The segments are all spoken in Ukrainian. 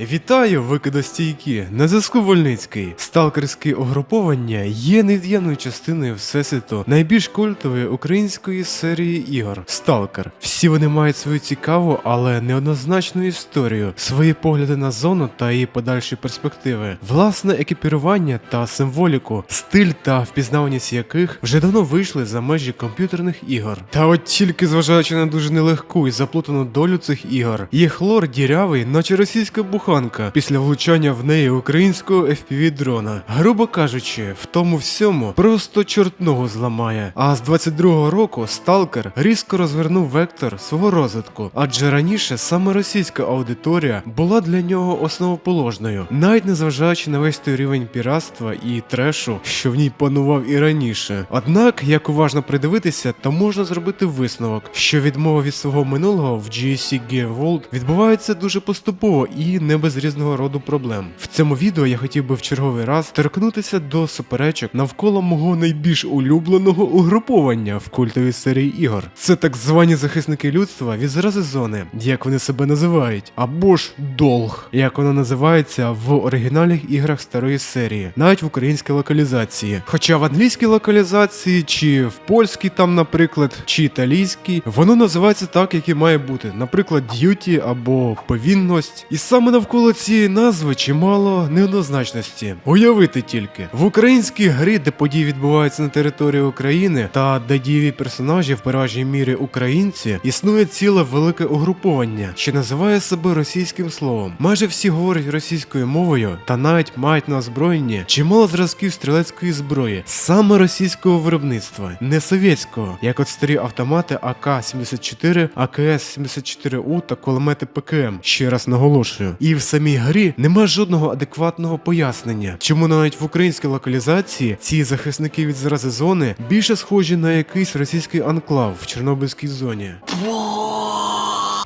Вітаю, викидостійкі! На зв'язку Вольницький. Сталкерське угруповання є невід'ємною частиною всесвіту найбільш культової української серії ігор Сталкер. Всі вони мають свою цікаву, але неоднозначну історію, свої погляди на зону та її подальші перспективи, власне екіпірування та символіку, стиль та впізнаваність яких вже давно вийшли за межі комп'ютерних ігор. Та от тільки зважаючи на дуже нелегку і заплутану долю цих ігор, їх лор дірявий, наче російська буханка, після влучання в неї українського FPV дрона. Грубо кажучи, в тому всьому просто чорт ногу зламає. А з 22-го року Сталкер різко розвернув вектор свого розвитку, адже раніше саме російська аудиторія була для нього основоположною, навіть незважаючи на весь той рівень піратства і трешу, що в ній панував і раніше. Однак, як уважно придивитися, то можна зробити висновок, що відмова від свого минулого в GSC Gear World відбувається дуже поступово і не без різного роду проблем. В цьому відео я хотів би в черговий раз торкнутися до суперечок навколо мого найбільш улюбленого угруповання в культовій серії ігор. Це так звані захисники людства від зарази зони, як вони себе називають, або ж долг, як воно називається в оригінальних іграх старої серії, навіть в українській локалізації. Хоча в англійській локалізації, чи в польській там, наприклад, чи італійській, воно називається так, як і має бути, наприклад, д'юті або повінність. І саме навколо цієї назви чимало неоднозначності. Уявити тільки в українській грі, де події відбуваються на території України, та де дієві персонажі в переважній мірі українці, існує ціле велике угруповання, що називає себе російським словом. Майже всі говорять російською мовою та навіть мають на озброєнні чимало зразків стрілецької зброї, саме російського виробництва, не совєтського, як от старі автомати АК-74, АКС-74У та кулемети ПКМ. Ще раз наголошую. І в самій грі нема жодного адекватного пояснення, чому навіть в українській локалізації ці захисники від зарази зони більше схожі на якийсь російський анклав в Чорнобильській зоні.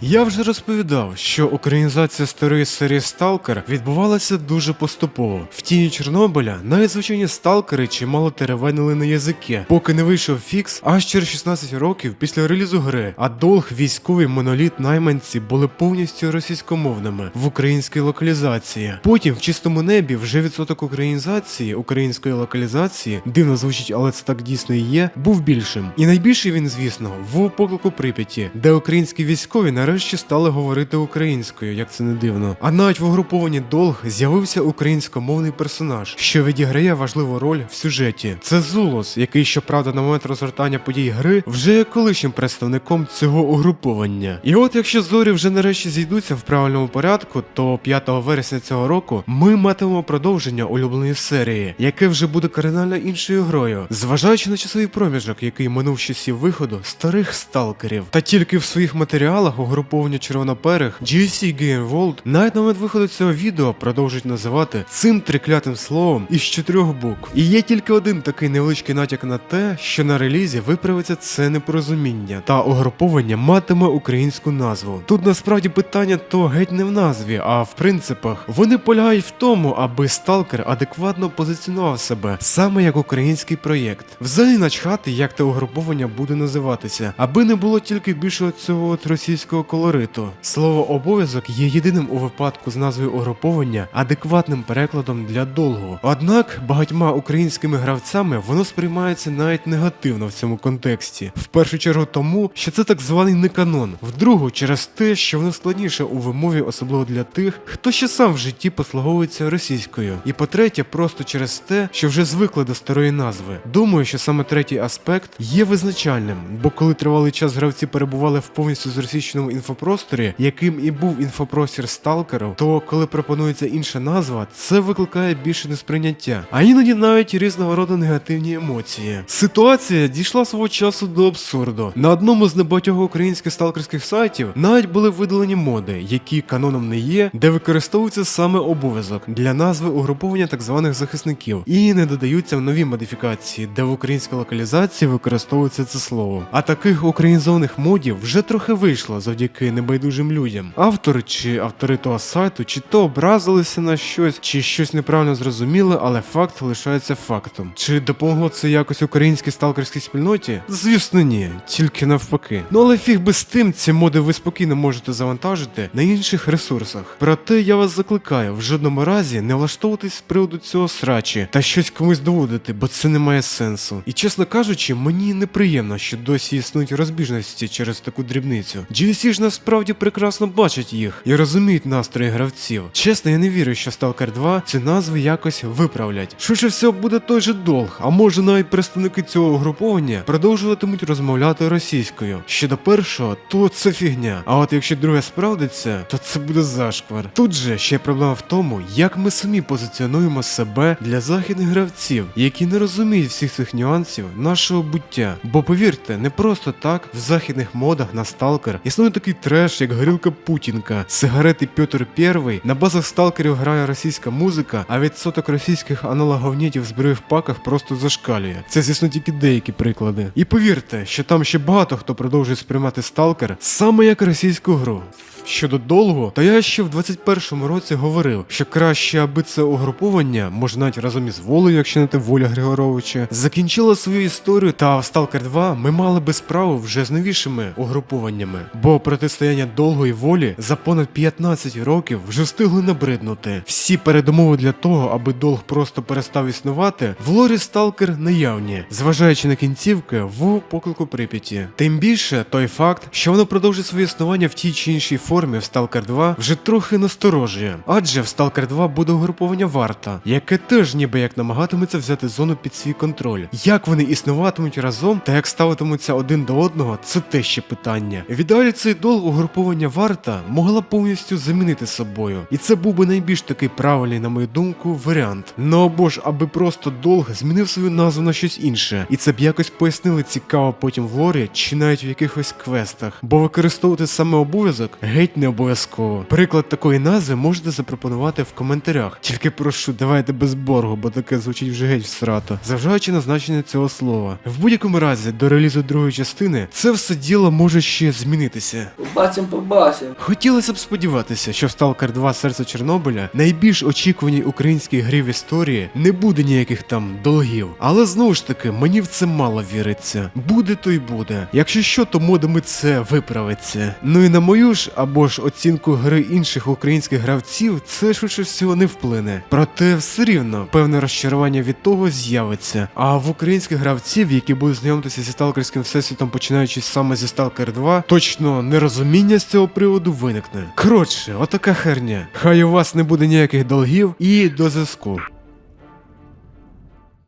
Я вже розповідав, що українізація старої серії Сталкер відбувалася дуже поступово. В тіні Чорнобиля навіть звичайні сталкери чимало теревенили на язики, поки не вийшов фікс аж через 16 років після релізу гри, а долг військовий моноліт найманці були повністю російськомовними в українській локалізації. Потім в чистому небі вже відсоток українізації української локалізації, дивно звучить, але це так дійсно і є, був більшим. І найбільший він, звісно, в поклику Прип'яті, де українські військові нарешті стали говорити українською, як це не дивно. А навіть в угрупованні долг з'явився українськомовний персонаж, що відіграє важливу роль в сюжеті. Це Зулос, який, щоправда, на момент розгортання подій гри вже є колишнім представником цього угруповання. І от якщо зорі вже нарешті зійдуться в правильному порядку, то 5 вересня цього року ми матимемо продовження улюбленої серії, яке вже буде кардинально іншою грою, зважаючи на часовий проміжок, який минув часів виходу старих сталкерів. Та тільки в своїх матеріалах угруповання червоноперих GSC Game World навіть на момент виходу цього відео продовжують називати цим триклятим словом із чотирьох букв. І є тільки один такий невеличкий натяк на те, що на релізі виправиться це непорозуміння, та угруповання матиме українську назву. Тут насправді питання то геть не в назві, а в принципах. Вони полягають в тому, аби сталкер адекватно позиціонував себе саме як український проєкт. Взагалі начхати, як те угруповання буде називатися, аби не було тільки більшого цього російського колориту. Слово обов'язок є єдиним у випадку з назвою угруповання адекватним перекладом для долгу. Однак багатьма українськими гравцями воно сприймається навіть негативно в цьому контексті. В першу чергу тому, що це так званий неканон, в другу через те, що воно складніше у вимові, особливо для тих, хто ще сам в житті послуговується російською. І по-третє, просто через те, що вже звикли до старої назви. Думаю, що саме третій аспект є визначальним, бо коли тривалий час гравці перебували в повністю зросійщеному інфопросторі, яким і був інфопростір сталкерів, то коли пропонується інша назва, це викликає більше несприйняття, а іноді навіть різного роду негативні емоції. Ситуація дійшла свого часу до абсурду. На одному з небагатьох українських сталкерських сайтів навіть були видалені моди, які каноном не є, де використовується саме обов'язок для назви угруповання так званих захисників, і не додаються нові модифікації, де в українській локалізації використовується це слово. А таких українізованих модів вже трохи вийшло завдяки завдяки небайдужим людям. Автори чи автори того сайту, чи то образилися на щось, чи щось неправильно зрозуміли, але факт лишається фактом. Чи допомогло це якось українській сталкерській спільноті? Звісно, ні, тільки навпаки. Ну але фіг би з тим, ці моди ви спокійно можете завантажити на інших ресурсах. Проте я вас закликаю в жодному разі не влаштовуватись з приводу цього срачі та щось комусь доводити, бо це не має сенсу. І чесно кажучи, мені неприємно, що досі існують розбіжності через таку дрібницю. GSC ж насправді прекрасно бачать їх і розуміють настрої гравців. Чесно, я не вірю, що Stalker 2 ці назви якось виправлять. Швидше всього буде той же долг, а може навіть представники цього угруповання продовжуватимуть розмовляти російською. Щодо першого, то це фігня. А от якщо друге справдиться, то це буде зашквар. Тут же ще проблема в тому, як ми самі позиціонуємо себе для західних гравців, які не розуміють всіх цих нюансів нашого буття. Бо повірте, не просто так в західних модах на сталкер існує такий треш, як горілка Путінка, сигарети Петр I, на базах сталкерів грає російська музика, а відсоток російських аналоговнітів зброї в паках просто зашкалює. Це, звісно, тільки деякі приклади. І повірте, що там ще багато хто продовжує сприймати сталкер саме як російську гру. Щодо долгу, то я ще в 21-му році говорив, що краще, аби це угруповання, може навіть разом із волею, якщо не те воля Григоровича, закінчило свою історію, та в Stalker 2 ми мали би справу вже з новішими угрупованнями. Бо протистояння долгої волі за понад 15 років вже встигли набриднути. Всі передумови для того, аби долг просто перестав існувати, в лорі Stalker наявні, зважаючи на кінцівки в поклику Прип'яті. Тим більше той факт, що воно продовжує своє існування в тій чи іншій формі в Stalker 2 вже трохи насторожує. Адже в Stalker 2 буде угруповання варта, яке теж ніби як намагатиметься взяти зону під свій контроль. Як вони існуватимуть разом та як ставитимуться один до одного, це те ще питання. В ідеалі цей долг угруповання варта могла повністю замінити собою, і це був би найбільш такий правильний, на мою думку, варіант. Ну або ж, аби просто долг змінив свою назву на щось інше, і це б якось пояснили цікаво потім в лорі чи навіть в якихось квестах, бо використовувати саме обов'язок геть не обов'язково. Приклад такої назви можете запропонувати в коментарях. Тільки прошу, давайте без боргу, бо таке звучить вже геть всрато. Зважаючи на значення цього слова. В будь-якому разі, до релізу другої частини, це все діло може ще змінитися. Побачим, побачим. Хотілося б сподіватися, що в Stalker 2 Серце Чорнобиля найбільш очікуваній українській грі в історії не буде ніяких там долгів. Але знову ж таки, мені в це мало віриться. Буде то й буде. Якщо що, то модами це виправиться. Ну і на мою ж або ж оцінку гри інших українських гравців, це швидше всього не вплине. Проте все рівно певне розчарування від того з'явиться. А в українських гравців, які будуть знайомитися зі сталкерським всесвітом, починаючи саме зі Stalker 2, точно нерозуміння з цього приводу виникне. Коротше, отака херня. Хай у вас не буде ніяких долгів і до зв'язку.